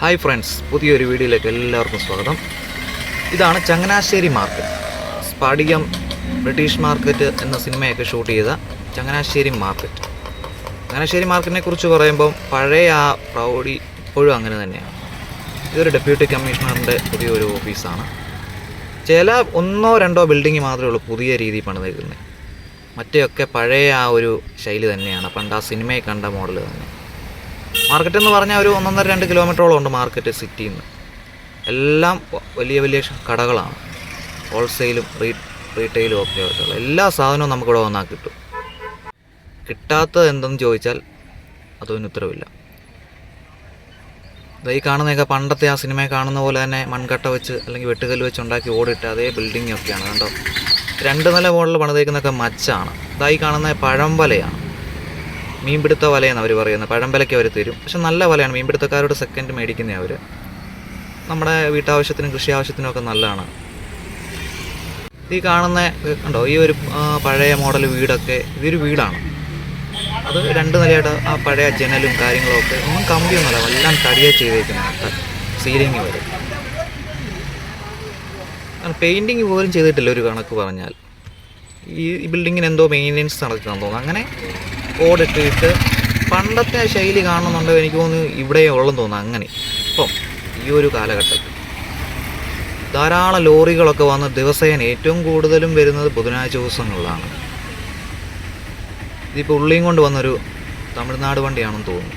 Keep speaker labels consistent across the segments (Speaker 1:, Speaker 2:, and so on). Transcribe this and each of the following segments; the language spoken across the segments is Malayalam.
Speaker 1: ഹായ് ഫ്രണ്ട്സ് പുതിയൊരു വീഡിയോയിലേക്ക് എല്ലാവർക്കും സ്വാഗതം. ഇതാണ് Changanassery market. Spadikam British market എന്ന സിനിമയൊക്കെ ഷൂട്ട് ചെയ്ത ചങ്ങനാശ്ശേരി മാർക്കറ്റ്. ചങ്ങനാശ്ശേരി മാർക്കറ്റിനെ കുറിച്ച് പറയുമ്പം പഴയ ആ പ്രൗഢി ഇപ്പോഴും അങ്ങനെ തന്നെയാണ്. ഇതൊരു ഡെപ്യൂട്ടി കമ്മീഷണറിന്റെ പുതിയൊരു ഓഫീസാണ്. ചില ഒന്നോ രണ്ടോ ബിൽഡിംഗ് മാത്രമേ ഉള്ളൂ പുതിയ രീതിയിൽ പണിതേക്കുന്നത് മറ്റേയൊക്കെ പഴയ ആ ഒരു ശൈലി തന്നെയാണ്. പണ്ട് ആ സിനിമയിൽ കണ്ട മോഡൽ തന്നെ. മാർക്കറ്റ് എന്ന് പറഞ്ഞാൽ ഒരു ഒന്നൊന്നര രണ്ട് കിലോമീറ്ററോളം ഉണ്ട് മാർക്കറ്റ് സിറ്റിയിൽ നിന്ന് എല്ലാം വലിയ വലിയ കടകളാണ്. ഹോൾസെയിലും റീ റീറ്റെയിലും ഒക്കെ ആയിട്ടുള്ള എല്ലാ സാധനവും നമുക്കിവിടെ വന്നാൽ കിട്ടും. കിട്ടാത്തത് എന്തെന്ന് ചോദിച്ചാൽ അതൊന്നും ഉത്തരവില്ല. ഈ കാണുന്നതൊക്കെ പണ്ടത്തെ ആ സിനിമയെ കാണുന്ന പോലെ തന്നെ മൺകട്ട വെച്ച് അല്ലെങ്കിൽ വെട്ടുകല്ല് വെച്ച് ഉണ്ടാക്കി ഓടിട്ട അതേ ബിൽഡിംഗ് കണ്ടോ? രണ്ട് നില മുകളിൽ പണിതേക്കുന്നതൊക്കെ മച്ചാണ്. ഇതായി കാണുന്ന പഴംവലയാണ് മീൻപിടുത്ത വലയെന്ന് അവർ പറയുന്നത് പഴമ്പലയ്ക്ക് അവർ തരും. പക്ഷെ നല്ല വലയാണ്. മീൻപിടുത്തക്കാരോട് സെക്കൻഡ് മേടിക്കുന്ന അവർ നമ്മുടെ വീട്ടാവശ്യത്തിനും കൃഷി ആവശ്യത്തിനും ഒക്കെ നല്ലതാണ്. ഈ കാണുന്ന കണ്ടോ ഈ ഒരു പഴയ മോഡൽ വീടൊക്കെ ഇതൊരു വീടാണ്. അത് രണ്ട് നിലയായിട്ട് ആ പഴയ ജനലും കാര്യങ്ങളൊക്കെ ഒന്നും കമ്പിയൊന്നുമല്ല എല്ലാം തടിയെ ചെയ്തേക്കുന്നത് സീലിംഗ് വരെ. പെയിന്റിങ് പോലും ചെയ്തിട്ടില്ല ഒരു കണക്ക് പറഞ്ഞാൽ. ഈ ബിൽഡിങ്ങിന് എന്തോ മെയിന്റെനൻസ് നടക്കുകയാണെന്ന് തോന്നുന്നു. അങ്ങനെ ഓടിട്ട് ഇട്ട് പണ്ടത്തെ ശൈലി കാണണമെന്നുണ്ടെങ്കിൽ എനിക്ക് തോന്നുന്നു ഇവിടെ ഉള്ളെന്ന് തോന്നുന്നു അങ്ങനെ. ഇപ്പം ഈ ഒരു കാലഘട്ടത്തിൽ ധാരാളം ലോറികളൊക്കെ വന്ന് ദിവസേന ഏറ്റവും കൂടുതലും വരുന്നത് ബുധനാഴ്ച ദിവസങ്ങളിലാണ്. ഇതിപ്പോൾ ഉള്ളിയും കൊണ്ട് വന്നൊരു തമിഴ്നാട് വണ്ടിയാണെന്ന് തോന്നുന്നു.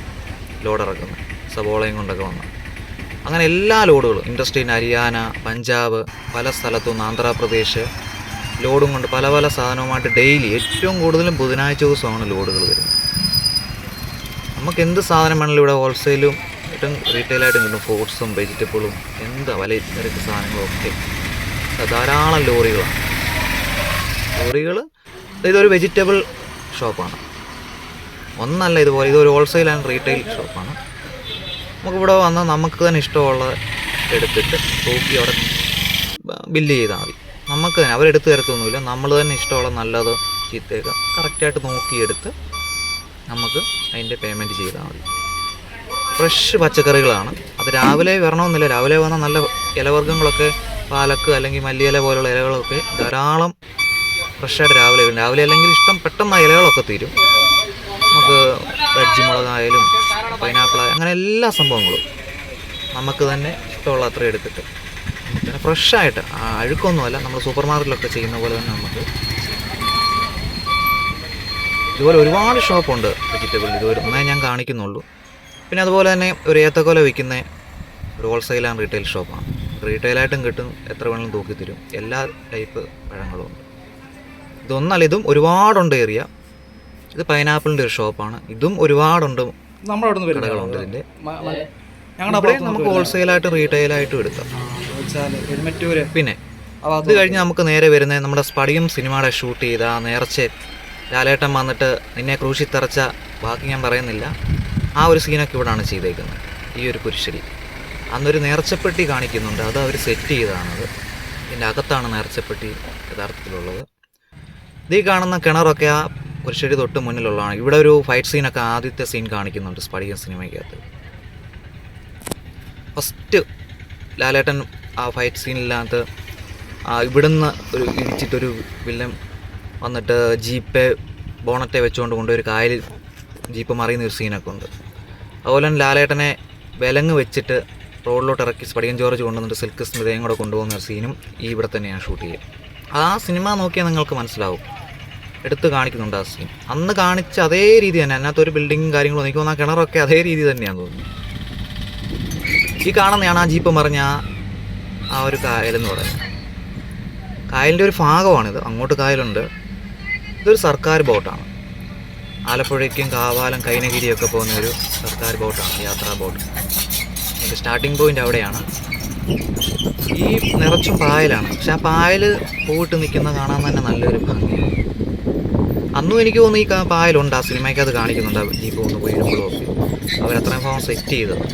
Speaker 1: ലോഡ് ഇറക്കുന്നത് സബോളയും കൊണ്ടൊക്കെ വന്ന്. അങ്ങനെ എല്ലാ ലോഡുകളും. ഇൻഡസ്ട്രിയിൽ ഹരിയാന പഞ്ചാബ് പല സ്ഥലത്തുനിന്ന് ആന്ധ്രാപ്രദേശ് ലോഡും കൊണ്ട് പല പല സാധനവുമായിട്ട് ഡെയിലി ഏറ്റവും കൂടുതലും ബുധനാഴ്ച ദിവസമാണ് ലോഡുകൾ വരുന്നത്. നമുക്ക് എന്ത് സാധനം വേണമെങ്കിലും ഇവിടെ ഹോൾസെയിലും ഏറ്റവും റീറ്റെയിലായിട്ടും കിട്ടും. ഫ്രൂട്ട്സും വെജിറ്റബിളും എന്താ വല നിരക്ക് സാധനങ്ങളൊക്കെ. ധാരാളം ലോറികളാണ്. ലോറികൾ ഇതൊരു വെജിറ്റബിൾ ഷോപ്പാണ് ഒന്നല്ല ഇതുപോലെ ഇതൊരു ഹോൾസെയിൽ ആൻഡ് റീറ്റെയിൽ ഷോപ്പാണ് നമുക്കിവിടെ വന്നാൽ നമുക്ക് തന്നെ ഇഷ്ടമുള്ളത് എടുത്തിട്ട് തൂക്കി അവിടെ ബില്ല് ചെയ്താൽ മതി. നമുക്ക് തന്നെ അവരെടുത്ത് തരത്തൊന്നുമില്ല. നമ്മൾ തന്നെ ഇഷ്ടമുള്ള നല്ലതോ ചീത്തയൊക്കെ കറക്റ്റായിട്ട് നോക്കിയെടുത്ത് നമുക്ക് അതിന്റെ പേയ്മെന്റ് ചെയ്താൽ മതി. ഫ്രഷ് പച്ചക്കറികളാണ്. അത് രാവിലെ വരണമെന്നില്ല. രാവിലെ വന്ന നല്ല ഇലവർഗങ്ങളൊക്കെ പാലക്ക് അല്ലെങ്കിൽ മല്ലിയില പോലുള്ള ഇലകളൊക്കെ ധാരാളം ഫ്രഷായിട്ട് രാവിലെ വരും. രാവിലെ അല്ലെങ്കിൽ ഇഷ്ടം പെട്ടെന്ന് ആ ഇലകളൊക്കെ തീരും. നമുക്ക് വെജ് മുളകായാലും പൈനാപ്പിൾ അങ്ങനെ എല്ലാ സംഭവങ്ങളും നമുക്ക് തന്നെ ഇഷ്ടമുള്ള അത്ര എടുത്തിട്ട് പിന്നെ ഫ്രഷായിട്ട് അഴുക്കൊന്നുമല്ല നമ്മൾ സൂപ്പർ മാർക്കറ്റിലൊക്കെ ചെയ്യുന്ന പോലെ തന്നെ നമുക്ക്. ഇതുപോലെ ഒരുപാട് ഷോപ്പുണ്ട് വെജിറ്റബിൾ ഇതുവരെ ഒന്നേ ഞാൻ കാണിക്കുന്നുള്ളൂ. പിന്നെ അതുപോലെ തന്നെ ഒരു ഏത്തക്കൊല വിൽക്കുന്ന ഒരു ഹോൾസെയിൽ ആൻഡ് റീറ്റെയിൽ ഷോപ്പാണ് റീറ്റെയിലായിട്ടും കിട്ടും എത്ര വേണമെങ്കിലും തൂക്കി തരും. എല്ലാ ടൈപ്പ് പഴങ്ങളും ഉണ്ട്. ഇതൊന്നല്ല ഇതും ഒരുപാടുണ്ട് ഏറിയ. ഇത് പൈനാപ്പിളിന്റെ ഒരു ഷോപ്പാണ് ഇതും ഒരുപാടുണ്ട്
Speaker 2: നമ്മുടെ
Speaker 1: കടകളുണ്ട് ഇതിന്റെ
Speaker 2: ഞങ്ങളുടെ
Speaker 1: നമുക്ക് ഹോൾസെയിലായിട്ടും റീറ്റെയിലായിട്ടും എടുക്കാം.
Speaker 2: വെച്ചാൽ എരുമറ്റൂര്.
Speaker 1: പിന്നെ
Speaker 2: അപ്പോൾ
Speaker 1: ഇത് കഴിഞ്ഞ് നമുക്ക് നേരെ വരുന്നത് നമ്മുടെ സ്പടികം സിനിമയുടെ ഷൂട്ട് ചെയ്ത ആ നേർച്ച ലാലേട്ടൻ വന്നിട്ട് നിന്നെ ക്രൂശി തറച്ച ബാക്കി ഞാൻ പറയുന്നില്ല. ആ ഒരു സീനൊക്കെ ഇവിടാണ് ചെയ്തേക്കുന്നത്. ഈ ഒരു കുരിശടി. അന്നൊരു നേർച്ചപ്പെട്ടി കാണിക്കുന്നുണ്ട്. അത് അവർ സെറ്റ് ചെയ്തതാണത് ഇതിന്റെ അകത്താണ് നേർച്ചപ്പെട്ടി യഥാർത്ഥത്തിലുള്ളത്. ഇത് ഈ കാണുന്ന കിണറൊക്കെ ആ കുരിശടി തൊട്ട് മുന്നിലുള്ളതാണ്. ഇവിടെ ഒരു ഫൈറ്റ് സീനൊക്കെ ആദ്യത്തെ സീൻ കാണിക്കുന്നുണ്ട് സ്പടിക സിനിമയ്ക്കകത്ത്. ഫസ്റ്റ് ലാലേട്ടൻ ആ ഫൈറ്റ് സീനിനകത്ത് ആ ഇവിടുന്ന് ഒരു ഇടിച്ചിട്ടൊരു വില്ലൻ വന്നിട്ട് ജീപ്പെ ബോണറ്റെ വെച്ചുകൊണ്ട് കൊണ്ടൊരു കായലിൽ ജീപ്പ് മറിയുന്ന ഒരു സീനൊക്കെ ഉണ്ട്. അതുപോലെ തന്നെ ലാലേട്ടനെ വിലങ്ങ് വെച്ചിട്ട് റോഡിലോട്ട് ഇറക്കി സ്പടിയൻ ജോർജ് കൊണ്ടുവന്നിട്ട് സിൽക്ക് സ്മിതയും കൂടെ കൊണ്ടുപോകുന്ന ഒരു സീനും ഈ ഇവിടെ തന്നെയാണ് ഷൂട്ട് ചെയ്യുക ആ സിനിമ നോക്കിയാൽ നിങ്ങൾക്ക് മനസ്സിലാവും. എടുത്ത് കാണിക്കുന്നുണ്ട് ആ സീൻ അന്ന് കാണിച്ച അതേ രീതി തന്നെ. അതിനകത്ത് ഒരു ബിൽഡിങ്ങും കാര്യങ്ങളും എനിക്ക് വന്നാൽ കിണറൊക്കെ അതേ രീതി തന്നെയാണ് തോന്നുന്നത് ഈ കാണുന്നതാണ് ആ ജീപ്പ് മറിഞ്ഞ ആ- ഒരു കായലെന്ന് പറയുന്നത്. കായലിന്റെ ഒരു ഭാഗമാണിത്. അങ്ങോട്ട് കായലുണ്ട്. ഇതൊരു സർക്കാർ ബോട്ടാണ്. ആലപ്പുഴയ്ക്കും കാവാലം കൈനഗിരിയൊക്കെ പോകുന്ന ഒരു സർക്കാർ ബോട്ടാണ് യാത്രാ ബോട്ട്. അതിന്റെ സ്റ്റാർട്ടിംഗ് പോയിന്റ് അവിടെയാണ്. ഈ നിറച്ചും പായലാണ്. പക്ഷെ ആ പായൽ പോയിട്ട് നിൽക്കുന്ന കാണാൻ തന്നെ നല്ലൊരു ഭംഗിയാണ്. അന്നും എനിക്ക് തോന്നുന്നു ഈ പായലുണ്ട്. ആ സിനിമയ്ക്ക് അത് കാണിക്കുന്നുണ്ട്. ജീപ്പ് ഒന്ന് വീഴുമ്പോഴും ഒക്കെ. അവരത്രയും ഭാഗം സെറ്റ് ചെയ്തത്.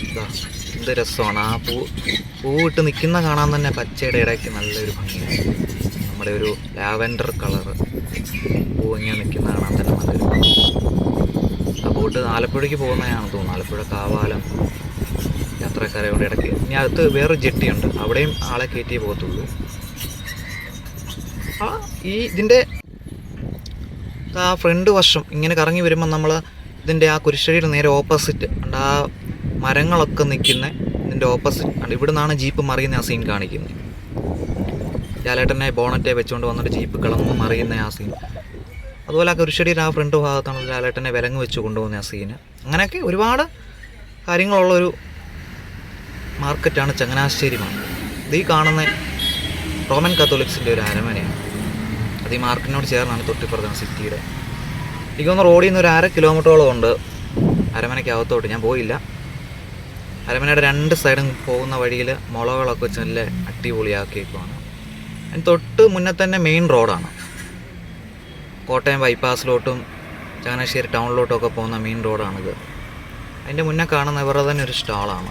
Speaker 1: ഇതാ, എന്ത് രസമാണ്. ആ പൂ ഇട്ട് നിൽക്കുന്ന കാണാൻ തന്നെ പച്ചയുടെ ഇടയ്ക്ക് നല്ലൊരു ഭംഗിയാണ്. നമ്മുടെ ഒരു ലാവൻഡർ കളറ് പൂ ഇങ്ങനെ നിൽക്കുന്ന കാണാൻ തന്നെ നല്ലൊരു. ആ പൂട്ട് ആലപ്പുഴയ്ക്ക് പോകുന്നതാണെന്ന് തോന്നുന്നു. ആലപ്പുഴ കാവാലം യാത്രക്കാരെ ഇടയ്ക്ക്. ഇനി അടുത്ത് വേറൊരു ജെട്ടിയുണ്ട്. അവിടെയും ആളെ കയറ്റിയേ പോകത്തുള്ളൂ. ആ ഈ ഇതിന്റെ ആ ഫ്രണ്ട് വശം ഇങ്ങനെ കറങ്ങി വരുമ്പോൾ നമ്മൾ ഇതിന്റെ ആ കുരിശ്ശടിയുടെ നേരെ ഓപ്പോസിറ്റ് ആ മരങ്ങളൊക്കെ നിൽക്കുന്ന ഇതിന്റെ ഓപ്പോസിറ്റ് ആണ് ഇവിടെ നിന്നാണ് ജീപ്പ് മറിയുന്ന ആ സീൻ കാണിക്കുന്നത്. ലാലേട്ടനെ ബോണറ്റെ വെച്ചുകൊണ്ട് വന്നിട്ട് ജീപ്പ് കിളന്ന് മറിയുന്ന ആ സീൻ അതുപോലെ ആ കുരിശടിയുടെ ആ ഫ്രണ്ട് ഭാഗത്താണ് ലാലേട്ടനെ വിലങ്ങ് വെച്ച് കൊണ്ടുപോകുന്ന ആ സീന് അങ്ങനെയൊക്കെ ഒരുപാട് കാര്യങ്ങളുള്ളൊരു മാർക്കറ്റാണ് ചങ്ങനാശ്ശേരി മാർക്കറ്റ് ഇത് ഈ കാണുന്ന റോമൻ കത്തോലിക്സിന്റെ ഒരു അരമനയാണ്. അത് ഈ മാർക്കറ്റിനോട് ചേർന്നാണ് തൊട്ടിപ്പുറത്താണ് സിറ്റിയുടെ. എനിക്ക് തോന്നുന്നു റോഡിൽ നിന്ന് ഒരു അര കിലോമീറ്ററോളം ഉണ്ട് അരമനയ്ക്ക് അകത്തോട്ട്. ഞാൻ പോയില്ല. അരമനയുടെ രണ്ട് സൈഡും പോകുന്ന വഴിയിൽ മുളകളൊക്കെ വെച്ച് നല്ല അടിപൊളിയാക്കിയേക്കുവാണ്. അതിന് തൊട്ട് മുന്നേ തന്നെ മെയിൻ റോഡാണ് കോട്ടയം ബൈപ്പാസിലോട്ടും ചങ്ങനാശ്ശേരി ടൗണിലോട്ടും ഒക്കെ പോകുന്ന മെയിൻ റോഡാണിത് അതിന്റെ മുന്നേ കാണുന്ന ഇവരുടെ തന്നെ ഒരു സ്റ്റാളാണ്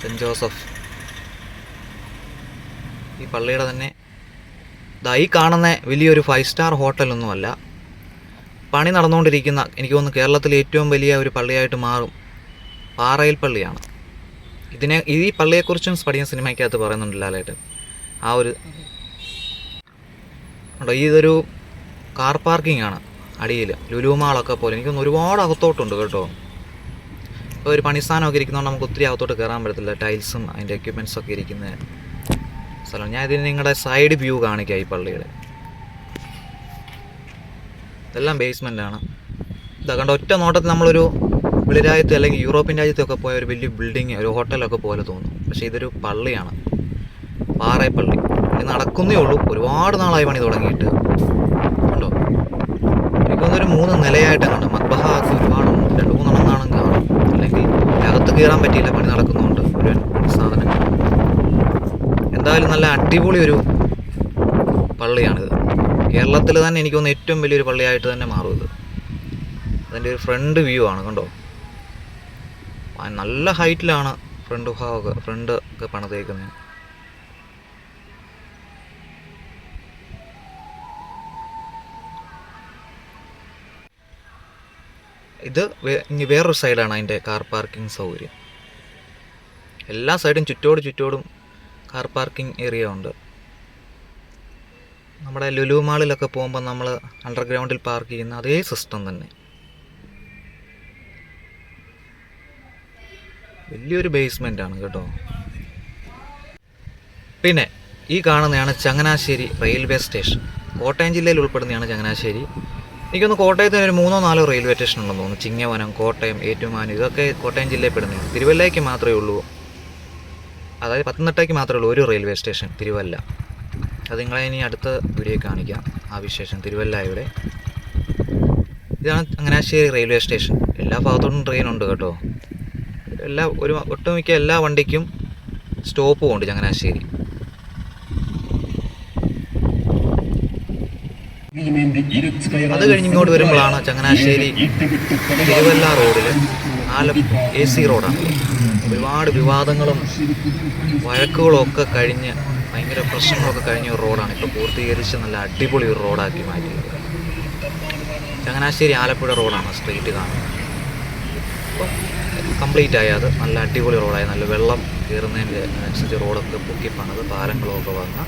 Speaker 1: സെന്റ് ജോസഫ്. ഈ പള്ളിയുടെ തന്നെ ദാ ഈ കാണുന്ന വലിയൊരു ഫൈവ് സ്റ്റാർ ഹോട്ടലൊന്നുമല്ല പണി നടന്നുകൊണ്ടിരിക്കുന്ന എനിക്ക് തോന്നുന്നു കേരളത്തിലെ ഏറ്റവും വലിയ ഒരു പള്ളിയായിട്ട് മാറും. പാറയിൽ പള്ളിയാണ്. ഇതിനെ ഈ പള്ളിയെക്കുറിച്ചും സ്പടിയ സിനിമയ്ക്കകത്ത് പറയുന്നുണ്ട് ലാലേട്ടൻ. ആ ഒരു ഉണ്ടോ? ഇതൊരു കാർ പാർക്കിംഗ് ആണ് അടിയിൽ ലുലുമാളൊക്കെ പോലെ. എനിക്കൊന്ന് ഒരുപാട് അകത്തോട്ടുണ്ട് കേട്ടോ. ഇപ്പോൾ ഒരു പണിസ്ഥാനമൊക്കെ ഇരിക്കുന്നതുകൊണ്ട് നമുക്ക് ഒത്തിരി അകത്തോട്ട് കയറാൻ പറ്റത്തില്ല. ടൈൽസും അതിന്റെ എക്യുപ്മെന്റ്സ് ഒക്കെ ഇരിക്കുന്ന സ്ഥലം. ഞാൻ ഇതിന് നിങ്ങളുടെ സൈഡ് വ്യൂ കാണിക്കാം ഈ പള്ളിയുടെ. ഇതെല്ലാം ബേസ്മെന്റ് ആണ്. ഇതാ കണ്ട? ഒറ്റ നോട്ടത്തിൽ നമ്മളൊരു വെളിരാജ്യത്ത് അല്ലെങ്കിൽ യൂറോപ്യൻ രാജ്യത്തൊക്കെ പോയ ഒരു വലിയ ബിൽഡിങ് ഒരു ഹോട്ടലൊക്കെ പോലെ തോന്നും. പക്ഷേ ഇതൊരു പള്ളിയാണ്. പാറയപ്പള്ളി ഇത് നടക്കുന്നേ ഉള്ളൂ. ഒരുപാട് നാളായി പണി തുടങ്ങിയിട്ട്. ഉണ്ടോ എനിക്കൊന്നൊരു മൂന്ന് നിലയായിട്ട് മക്ബഹ മദ്ബഹ ഒരുപാട് രണ്ട് മൂന്നെണ്ണം കാണും. അല്ലെങ്കിൽ അകത്ത് കയറാൻ പറ്റിയില്ല പണി നടക്കുന്നുണ്ട്. ഒരു സാധനങ്ങൾ എന്തായാലും നല്ല അടിപൊളി ഒരു പള്ളിയാണിത്. കേരളത്തിൽ തന്നെ എനിക്ക് തോന്നുന്നു ഏറ്റവും വലിയൊരു പള്ളിയായിട്ട് തന്നെ മാറും ഇത്. അതിന്റെ ഒരു ഫ്രണ്ട് വ്യൂ ആണ്. കണ്ടോ? നല്ല ഹൈറ്റിലാണ് ഫ്രണ്ട് ഭാഗമൊക്കെ ഫ്രണ്ട് ഒക്കെ പണിതേക്കുന്നത്. ഇത് ഇനി വേറൊരു സൈഡാണ് അതിന്റെ കാർ പാർക്കിംഗ് സൗകര്യം. എല്ലാ സൈഡും ചുറ്റോട് ചുറ്റോടും കാർ പാർക്കിംഗ് ഏരിയ ഉണ്ട്. നമ്മുടെ ലുലു മാളിലൊക്കെ പോകുമ്പോൾ നമ്മൾ അണ്ടർഗ്രൗണ്ടിൽ പാർക്ക് ചെയ്യുന്ന അതേ സിസ്റ്റം തന്നെ. വലിയൊരു ആണ് കേട്ടോ. പിന്നെ ഈ കാണുന്നതാണ് ചങ്ങനാശ്ശേരി റെയിൽവേ സ്റ്റേഷൻ കോട്ടയം ജില്ലയിൽ ഉൾപ്പെടുന്നതാണ് ചങ്ങനാശ്ശേരി. എനിക്കൊന്ന് കോട്ടയത്ത് ഒരു മൂന്നോ നാലോ റെയിൽവേ സ്റ്റേഷൻ ഉണ്ടെന്ന് തോന്നുന്നു. ചിങ്ങവനം കോട്ടയം ഏറ്റുമാനം ഇതൊക്കെ കോട്ടയം ജില്ലയിൽ പെടുന്നതാണ്. തിരുവല്ലയ്ക്ക് മാത്രമേ ഉള്ളൂ. അതായത് പത്തനംതിട്ടയ്ക്ക് മാത്രമേ ഉള്ളൂ ഒരു റെയിൽവേ സ്റ്റേഷൻ തിരുവല്ല. അത് നിങ്ങളെ ഇനി അടുത്ത വീഡിയോ കാണിക്കാം. ആ വിശേഷം തിരുവല്ലായുടെ. ഇതാണ് ചങ്ങനാശ്ശേരി റെയിൽവേ സ്റ്റേഷൻ എല്ലാ ഭാഗത്തോടും ട്രെയിൻ ഉണ്ട് കേട്ടോ. എല്ലാ ഒരു ഒട്ടുമിക്ക എല്ലാ വണ്ടിക്കും സ്റ്റോപ്പ് ഉണ്ട് ചങ്ങനാശ്ശേരി.
Speaker 3: അത് കഴിഞ്ഞ് ഇങ്ങോട്ട് വരുമ്പോഴാണ് ചങ്ങനാശ്ശേരി
Speaker 1: തിരുവല്ല റോഡിൽ ആലം എ സി റോഡാണ്. ഒരുപാട് വിവാദങ്ങളും വഴക്കുകളും ഒക്കെ കഴിഞ്ഞ് ഭയങ്കര പ്രശ്നങ്ങളൊക്കെ കഴിഞ്ഞ ഒരു റോഡാണ്. ഇപ്പോൾ പൂർത്തീകരിച്ച് നല്ല അടിപൊളി ഒരു റോഡാക്കി മാറ്റിയത്. ചങ്ങനാശ്ശേരി ആലപ്പുഴ റോഡാണ് സ്ട്രീറ്റ് കാണുന്നത്. അപ്പം കംപ്ലീറ്റ് ആയി. അത് നല്ല അടിപൊളി റോഡായി നല്ല വെള്ളം കയറുന്നതിന്റെ അനുസരിച്ച് റോഡൊക്കെ പൊക്കി പണിത് പാലങ്ങളൊക്കെ വന്ന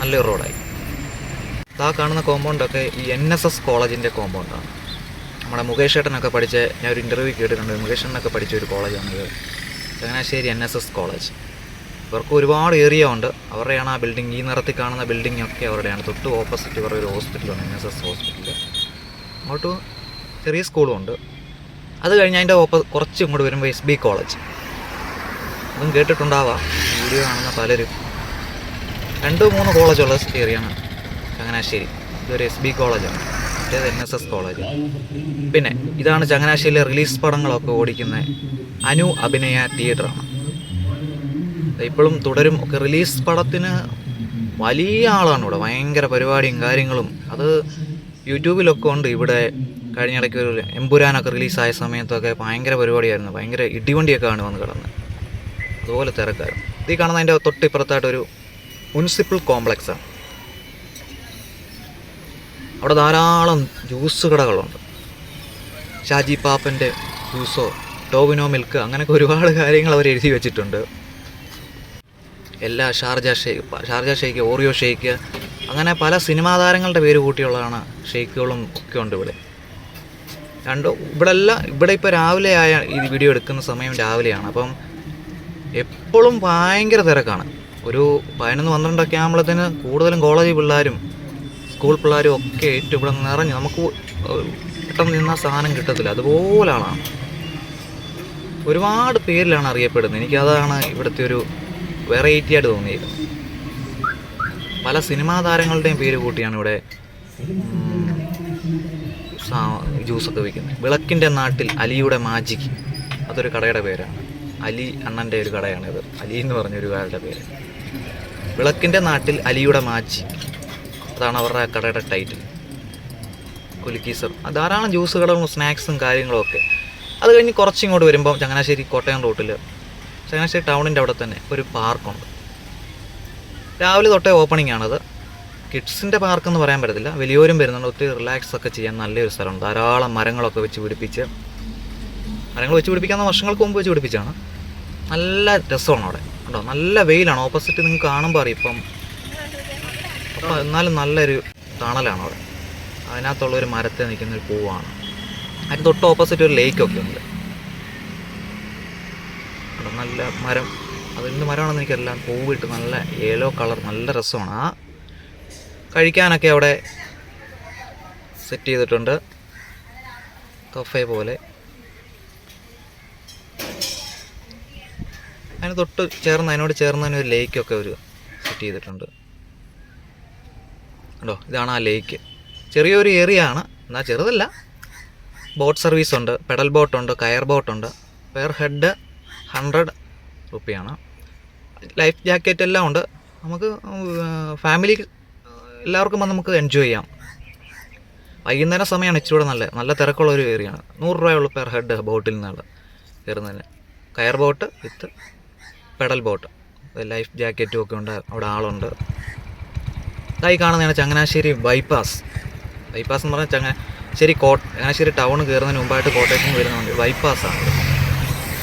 Speaker 1: നല്ലൊരു റോഡായി ആ കാണുന്ന കോമ്പൗണ്ടൊക്കെ ഈ എൻ എസ് എസ് കോളേജിന്റെ കോമ്പൗണ്ടാണ് നമ്മുടെ മുകേഷ് ഏട്ടനൊക്കെ പഠിച്ച ഞാൻ ഒരു ഇന്റർവ്യൂ കേട്ടിട്ടുണ്ട്. മുകേഷ് ഏട്ടനൊക്കെ പഠിച്ച ഒരു കോളേജാണിത് Changanassery N S S college ഇവർക്ക് ഒരുപാട് ഏരിയ ഉണ്ട്. അവരുടെയാണ് ആ ബിൽഡിംഗ് ഈ നിറത്തിൽ കാണുന്ന ബിൽഡിംഗ് ഒക്കെ അവരുടെയാണ്. തൊട്ട് ഓപ്പോസിറ്റ് ഇവരുടെ ഒരു ഹോസ്പിറ്റലാണ് എൻ എസ് എസ് ഹോസ്പിറ്റൽ അങ്ങോട്ട് ചെറിയ സ്കൂളും ഉണ്ട്. അത് കഴിഞ്ഞ് അതിന്റെ ഓപ്പ കുറച്ച് ഇങ്ങോട്ട് വരുമ്പോൾ എസ് ബി കോളേജ് അതും കേട്ടിട്ടുണ്ടാവാം. വീഡിയോ കാണുന്ന പലരും. രണ്ട് മൂന്ന് കോളേജുള്ള ഏരിയയാണ് ചങ്ങനാശ്ശേരി. ഇതൊരു എസ് ബി കോളേജാണ് മറ്റേത് എൻ എസ് എസ് കോളേജ് പിന്നെ ഇതാണ് ചങ്ങനാശ്ശേരിയിലെ റിലീസ് പടങ്ങളൊക്കെ ഓടിക്കുന്ന അനു അഭിനയ തിയേറ്ററാണ് ഇപ്പോഴും തുടരും. ഒക്കെ റിലീസ് പടത്തിന് വലിയ ആളാണ് ഇവിടെ. ഭയങ്കര പരിപാടിയും കാര്യങ്ങളും. അത് യൂട്യൂബിലൊക്കെ ഉണ്ട് ഇവിടെ. കഴിഞ്ഞിടയ്ക്ക് ഒരു എമ്പുരാനൊക്കെ റിലീസായ സമയത്തൊക്കെ ഭയങ്കര പരിപാടിയായിരുന്നു. ഭയങ്കര ഇടിവണ്ടിയൊക്കെ ആണ് വന്ന് കിടന്നത്. അതുപോലെ തിരക്കായിരുന്നു. ഇത് കാണുന്ന അതിന്റെ തൊട്ടിപ്പുറത്തായിട്ടൊരു മുനിസിപ്പൽ കോംപ്ലക്സാണ്. അവിടെ ധാരാളം ജ്യൂസ് കടകളുണ്ട്. ഷാജി പാപ്പന്റെ ജ്യൂസോ ടോവിനോ മിൽക്ക് അങ്ങനെയൊക്കെ ഒരുപാട് കാര്യങ്ങൾ അവർ എഴുതി വെച്ചിട്ടുണ്ട്. എല്ലാ Sharjah shake Sharjah shake Oreo shake അങ്ങനെ പല സിനിമാ താരങ്ങളുടെ പേര് കൂട്ടിയുള്ളതാണ് ഷേക്കുകളും ഒക്കെ ഉണ്ട് ഇവിടെ. രണ്ട് ഇവിടെ എല്ലാം ഇവിടെ ഇപ്പോൾ രാവിലെ ആയ ഈ വീഡിയോ എടുക്കുന്ന സമയം രാവിലെയാണ്. അപ്പം എപ്പോഴും ഭയങ്കര തിരക്കാണ്. ഒരു പതിനൊന്ന് പന്ത്രണ്ടൊക്കെ ആകുമ്പോഴത്തേന് കൂടുതലും കോളേജ് പിള്ളേരും സ്കൂൾ പിള്ളേരും ഒക്കെ ഏറ്റവും ഇവിടെ നിറഞ്ഞ് നമുക്ക് പെട്ടെന്ന് നിന്ന സാധനം കിട്ടത്തില്ല. അതുപോലെ ആളാണ് ഒരുപാട് പേരിലാണ് അറിയപ്പെടുന്നത്. എനിക്കതാണ് ഇവിടുത്തെ ഒരു വെറൈറ്റി ആയിട്ട് തോന്നിയത്. പല സിനിമാ താരങ്ങളുടെയും പേര് കൂട്ടിയാണ് ഇവിടെ സാ- ജ്യൂസൊക്കെ വിൽക്കുന്നത് വിളക്കിന്റെ നാട്ടിൽ അലിയുടെ മാജിക്. അതൊരു കടയുടെ പേരാണ്. അലി അണ്ണന്റെ ഒരു കടയാണിത്. അലി എന്ന് പറഞ്ഞ ഒരു കടയുടെ പേര്. വിളക്കിന്റെ നാട്ടിൽ അലിയുടെ മാജിക്. അതാണ് അവരുടെ കടയുടെ ടൈറ്റിൽ. കുലുക്കീസർ. ധാരാളം ജ്യൂസുകളും സ്നാക്സും കാര്യങ്ങളും ഒക്കെ. അത് കഴിഞ്ഞ് കുറച്ചിങ്ങോട്ട് വരുമ്പോൾ ചങ്ങനാശ്ശേരി കോട്ടയം റൂട്ടിൽ ചങ്ങനാശ്ശേരി ടൗണിന്റെ അവിടെ തന്നെ ഒരു പാർക്കുണ്ട്. രാവിലെ തൊട്ടേ ഓപ്പണിംഗ് ആണത് കിഡ്സിന്റെ പാർക്ക് എന്ന് പറയാൻ പറ്റത്തില്ല. വലിയവരും വരുന്നുണ്ട്. ഒത്തിരി റിലാക്സ് ഒക്കെ ചെയ്യാൻ നല്ലൊരു സ്ഥലമാണ്. ധാരാളം മരങ്ങളൊക്കെ വെച്ച് പിടിപ്പിച്ച് മരങ്ങൾ വെച്ച് പിടിപ്പിക്കാവുന്ന വർഷങ്ങൾക്ക് മുമ്പ് വെച്ച് പിടിപ്പിച്ചാണ് നല്ല രസമാണ് അവിടെ. ഉണ്ടോ നല്ല വെയിലാണ്. ഓപ്പോസിറ്റ് നിങ്ങൾക്ക് കാണുമ്പോൾ അറിയാം. ഇപ്പം അപ്പോൾ എന്നാലും നല്ലൊരു തണലാണ് അവിടെ. അതിനകത്തുള്ള ഒരു മരത്തിൽ നിൽക്കുന്ന ഒരു പൂവാണ്. അതിന് തൊട്ട് ഓപ്പോസിറ്റ് ഒരു ലേക്കൊക്കെ ഉണ്ട്. നല്ല മരം. അതിന്റെ മരമാണെന്ന് എനിക്കറിയില്ല. പൂവിട്ട് നല്ല യെല്ലോ കളർ നല്ല രസമാണ്. ആ കഴിക്കാനൊക്കെ അവിടെ സെറ്റ് ചെയ്തിട്ടുണ്ട്. കഫേ പോലെ. അതിന് തൊട്ട് ചേർന്ന് അതിനോട് ചേർന്ന് തന്നെ ഒരു ലേക്കൊക്കെ ഒരു സെറ്റ് ചെയ്തിട്ടുണ്ട്. കണ്ടോ? ഇതാണ് ആ ലേക്ക് ചെറിയൊരു ഏരിയ ആണ്. എന്നാൽ ചെറുതല്ല. ബോട്ട് സർവീസ് ഉണ്ട്. പെഡൽ ബോട്ടുണ്ട് കയർ ബോട്ടുണ്ട് പെർ ഹെഡ് ഹൺഡ്രഡ് റുപ്പിയാണ് ലൈഫ് ജാക്കറ്റ് എല്ലാം ഉണ്ട്. നമുക്ക് ഫാമിലി എല്ലാവർക്കും വന്ന് നമുക്ക് എൻജോയ് ചെയ്യാം. വൈകുന്നേരം സമയമാണ് ഇച്ചിരി കൂടെ നല്ല നല്ല തിരക്കുള്ള ഒരു ഏരിയയാണ് നൂറ് രൂപയുള്ള പെർ ഹെഡ് ബോട്ടിൽ നിന്നുള്ള കയറുന്നതിന്. കയർ boat with pedal boat life ജാക്കറ്റും ഒക്കെ ഉണ്ട് അവിടെ ആളുണ്ട്. ഇതായി കാണുന്നതാണ് ചങ്ങനാശ്ശേരി ബൈപ്പാസ് ബൈപ്പാസ് എന്ന് പറഞ്ഞാൽ ചങ്ങനാശ്ശേരി കോട്ട ചങ്ങനാശ്ശേരി ടൗൺ കയറുന്നതിന് മുമ്പായിട്ട് കോട്ടയത്തിന് വരുന്നുണ്ട്. ബൈപ്പാസാണ്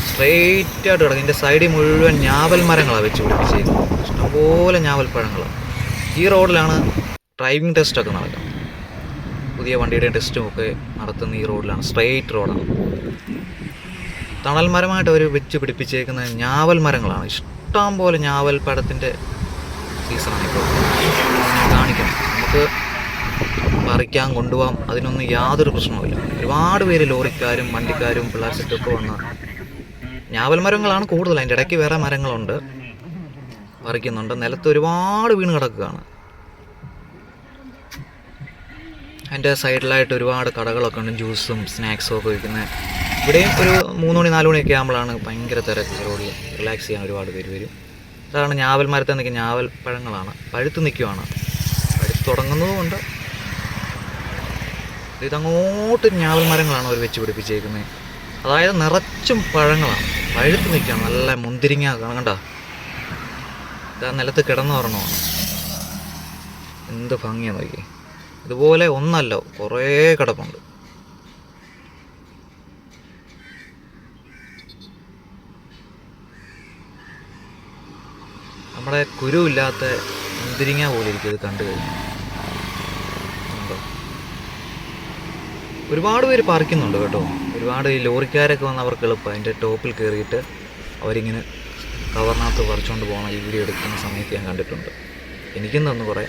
Speaker 1: സ്ട്രെയിറ്റ് ആയിട്ട് കിടക്കും. ഇതിന്റെ സൈഡിൽ മുഴുവൻ ഞാവൽ മരങ്ങളാണ് വെച്ച് പിടിപ്പിച്ചിരിക്കുന്നത്. ഇഷ്ടംപോലെ പഴങ്ങൾ ഈ റോഡിലാണ് ഡ്രൈവിംഗ് ടെസ്റ്റൊക്കെ നടക്കാം. പുതിയ വണ്ടിയുടെ ടെസ്റ്റും ഒക്കെ നടത്തുന്ന ഈ റോഡിലാണ്. സ്ട്രെയിറ്റ് റോഡാണ്. തണൽ മരമായിട്ട് അവർ വെച്ച് പിടിപ്പിച്ചേക്കുന്ന ഞാവൽ മരങ്ങളാണ്. ഇഷ്ടം പോലെ ഞാവൽ പഴത്തിന്റെ സീസണാണ് ഇപ്പോൾ. കാണിക്കാം. നമുക്ക് പറിക്കാൻ കൊണ്ടുപോകാം അതിനൊന്നും യാതൊരു പ്രശ്നവുമില്ല. ഒരുപാട് പേര് ലോറിക്കാരും വണ്ടിക്കാരും പിള്ളേർ സെറ്റൊക്കെ വന്ന് ഞാവൽ മരങ്ങളാണ് കൂടുതൽ അതിന്റെ ഇടയ്ക്ക് വേറെ മരങ്ങളുണ്ട്. പറിക്കുന്നുണ്ട്. നിലത്ത് ഒരുപാട് വീണ് കിടക്കുകയാണ്. അതിന്റെ സൈഡിലായിട്ട് ഒരുപാട് കടകളൊക്കെ ഉണ്ട്. ജ്യൂസും സ്നാക്സും ഒക്കെ വയ്ക്കുന്നത് ഇവിടെയും ഒരു മൂന്ന് മണി നാല് മണിയൊക്കെ ആകുമ്പോഴാണ് ഭയങ്കര തിരക്ക്. റോഡിൽ റിലാക്സ് ചെയ്യാൻ ഒരുപാട് പേര് വരും. അതാണ് ഞാവൽ മരത്തിൽ നിൽക്കുന്ന ഞാവൽ പഴങ്ങളാണ്. പഴുത്ത് നിൽക്കുവാണ്. പഴുത്ത് തുടങ്ങുന്നതുകൊണ്ട് ഇതങ്ങോട്ട് ഞാവൽ മരങ്ങളാണ് അവർ വെച്ച് പിടിപ്പിച്ചേക്കുന്നത് അതായത് നിറച്ചും പഴങ്ങളാണ്. പഴുത്ത് നിൽക്കുകയാണ്. നല്ല മുന്തിരിങ്ങ കണ്ട? ഇതാ നിലത്ത് കിടന്നു പറഞ്ഞതാണ് എന്ത് ഭംഗിയാണ് നോക്കി ഇതുപോലെ ഒന്നല്ല കുറേ കിടപ്പുണ്ട്. നമ്മുടെ കുരുവില്ലാത്ത മുന്തിരിങ്ങ പോലെ ഇരിക്കും ഇത് കണ്ടു കഴിഞ്ഞാൽ. ഒരുപാട് പേര് പറിക്കുന്നുണ്ട് കേട്ടോ. ഒരുപാട് ഈ ലോറിക്കാരൊക്കെ വന്ന് അവർക്ക് എളുപ്പം. അതിന്റെ ടോപ്പിൽ കയറിയിട്ട് അവരിങ്ങനെ കവറിനകത്ത് പറിച്ചുകൊണ്ട് പോകണം. ഈ വീഡിയോ എടുക്കുന്ന സമയത്ത് ഞാൻ കണ്ടിട്ടുണ്ട്. എനിക്കും തന്നു കുറേ.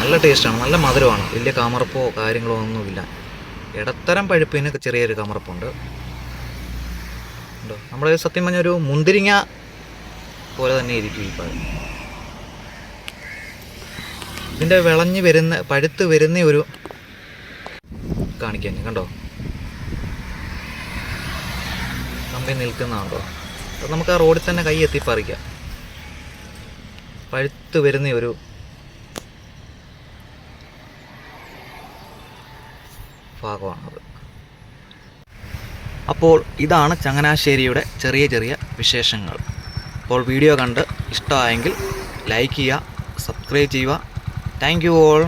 Speaker 1: നല്ല ടേസ്റ്റാണ്. നല്ല മധുരമാണ്. വലിയ കമർപ്പോ കാര്യങ്ങളോ ഒന്നുമില്ല. ഇടത്തരം പഴുപ്പിന് ചെറിയൊരു കമർപ്പുണ്ട് ഉണ്ടോ? നമ്മൾ സത്യം പറഞ്ഞൊരു മുന്തിരിങ്ങ പോലെ തന്നെ ഇരിക്കും ഈ പഴം. ഇതിന്റെ വിളഞ്ഞ് വരുന്ന പഴുത്ത് വരുന്ന ഒരു കാണിക്കാൻ കണ്ടോ? കമ്പി നിൽക്കുന്നതാണോ അത് നമുക്ക് ആ റോഡിൽ തന്നെ കൈ എത്തി പറിക്കാം പഴുത്ത് വരുന്ന ഒരു ഭാഗമാണത് അപ്പോൾ ഇതാണ് ചങ്ങനാശ്ശേരിയുടെ ചെറിയ ചെറിയ വിശേഷങ്ങൾ. അപ്പോൾ വീഡിയോ കണ്ട് ഇഷ്ടമായെങ്കിൽ ലൈക്ക് ചെയ്യുക സബ്സ്ക്രൈബ് ചെയ്യുക. Thank you all.